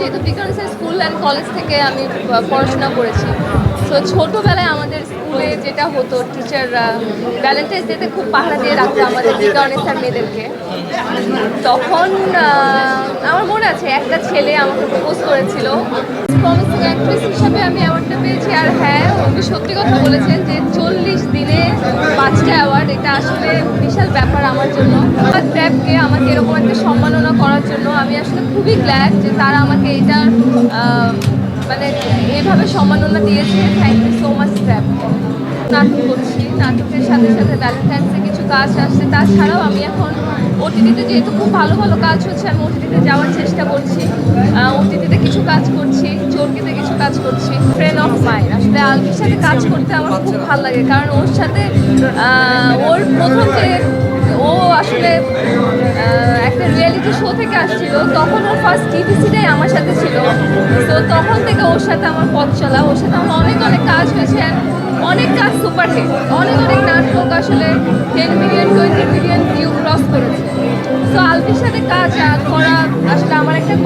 যেহেতু বিকানেসের school and college থেকে আমি পড়াশোনা করেছি। তো ছোটোবেলায় আমাদের স্কুলে যেটা হতো টিচাররা ভ্যালেন্টাইন্স ডেতে খুব পাহাড়া দিয়ে রাখতো আমাদের বিকানেসার মেয়েদেরকে। তখন আমার মনে আছে, একটা ছেলে আমাকে প্রপোজ করেছিল। প্রমিসিং অ্যাক্ট্রেস হিসাবে আমি অ্যাওয়ার্ডটা পেয়েছি। আর হ্যাঁ উনি সত্যি কথা বলেছেন যে চল্লিশ দিনে পাঁচটা অ্যাওয়ার্ড এটা আসলে বিশাল ব্যাপার আমার জন্য। আমার ট্র্যাপকে আমাকে এরকম একটা সম্মাননা করার জন্য আমি আসলে খুবই গ্ল্যাড যে তারা আমাকে এটা মানে এভাবে সম্মাননা দিয়েছে। Thank you so much trap নাটক করছি। নাটকের সাথে সাথে ভ্যালেন্টাইন্সে কিছু কাজ আসছে। তাছাড়াও আমি এখন ওটিটিতে যেহেতু খুব ভালো ভালো কাজ হচ্ছে, আমি ওটিটিতে যাওয়ার চেষ্টা করছি। ওটিটিতে কিছু কাজ করছি, চরকিতে কিছু কাজ করছি। ফ্রেন্ড অফ মাইন্ড আসলে আলবির সাথে কাজ করতে আমার খুব ভালো লাগে, কারণ ওর সাথে ওর প্রথম যে ও আসলে একটা রিয়েলিটি শো থেকে আসছিল, তখন ওর ফার্স্ট টিভিসিটাই আমার সাথে ছিল। তো তখন থেকে ওর সাথে আমার পথ চলা, ওর সাথে আমার অনেক অনেক কাজ হয়েছে অনেক কাজ সুপার হিট অনেক অনেক নাটক আসলে টেন মিলিয়ন টোয়েন্টি মিলিয়ন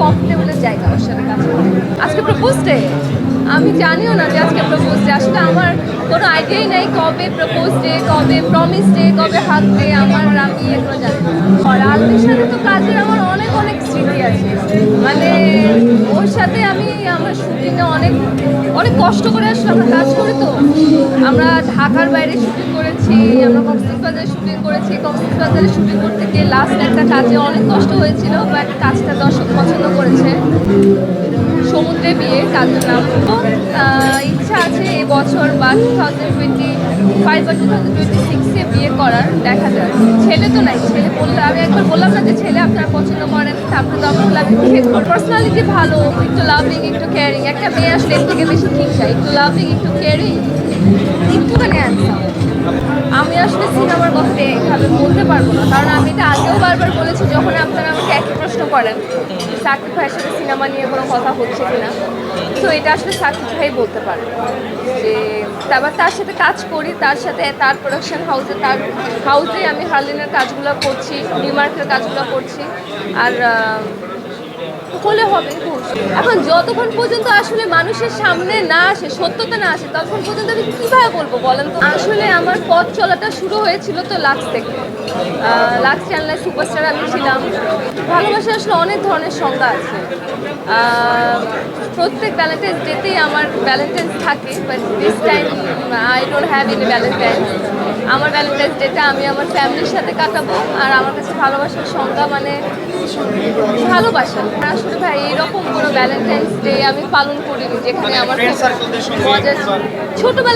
কমফোর্টেবলের জায়গা ওর সাথে কাজ আজকে প্রপোজ ডে আমি জানিও না যে আজকে প্রপোজ ডে আসলে আমার কোনো আইডিয়াই নেই কবে প্রপোজ ডে কবে প্রমিস ডে কবে হাত ডে আমার আমি এগুলো জানি। আর আলবির সাথে তো কাজের আমার অনেক অনেক স্মৃতি আছে। মানে ওর সাথে আমি আমার শুটিংয়ে অনেক অনেক কষ্ট করে আসলে আমরা কাজ করি তো। আমরা ঢাকার বাইরে শুটিং করেছি, আমরা কক্সবাজারে শুটিং করেছি। কক্সবাজারে শুটিং করতে গিয়ে লাস্ট একটা কাজে অনেক কষ্ট হয়েছিল বাট কাজটা দর্শক পছন্দ করেছে। সমুদ্রে বিয়ে কাজের নাম ইচ্ছা আছে এবছর বা টু থাউজেন্ড টোয়েন্টি ফাইভ বা টু থাউজেন্ড টোয়েন্টি সিক্সে বিয়ে করার, দেখা যায় ছেলে তো নাই, ছেলে বললে, আমি একবার বললাম না যে ছেলে আপনারা পছন্দ করেন তারপরে তো আমরা আমি পার্সোনালিটি ভালো, একটু লাভিং একটু কেয়ারিং একটা মেয়ে আসলে এর থেকে বেশি ঠিক চাই? একটু লাভিং একটু কেয়ারিং একটুখানি হ্যান্ডসাম আমি আসলে সিনেমার কথা এইভাবে বলতে পারব না, কারণ আমি এটা আগেও বারবার বলেছি যখন আপনারা আমাকে একই প্রশ্ন করেন সাকিব ভাইয়ের সাথে সিনেমা নিয়ে কোনো কথা হচ্ছে কিনা। তো এটা আসলে সাকিব ভাই বলতে পারবে যে তারপর তার সাথে কাজ করি, তার সাথে তার প্রোডাকশন হাউসে তার হাউসে আমি হার্লিনের কাজগুলো করছি, ডিমার্কের কাজগুলো করছি। আর হলে হবে। এখন যতক্ষণ পর্যন্ত আসলে মানুষের সামনে না আসে, সত্যতা না আসে, ততক্ষণ পর্যন্ত আমি কীভাবে বলব বলেন তো? আসলে আমার পথ চলাটা শুরু হয়েছিল তো লাক্স থেকে। লাক্স চ্যানেলের সুপারস্টার আমি ছিলাম। ভালোবাসা আসলে অনেক ধরনের সংজ্ঞা আছে। প্রত্যেক ভ্যালেন্টাইন্স ডেতেই আমার ভ্যালেন্টাইন্স থাকে but this time I don't have any valentines আমার ভ্যালেন্টাইন্স ডেটা আমি আমার ফ্যামিলির সাথে কাটাবো আর আমার কাছে ভালোবাসার সংজ্ঞা মানে ভালোবাসা। শুধু আসলে ভাই এরকম কোনো ভ্যালেন্টাইন্স ডে আমি পালন করিনি যেখানে আমার মজা ছোটবেলা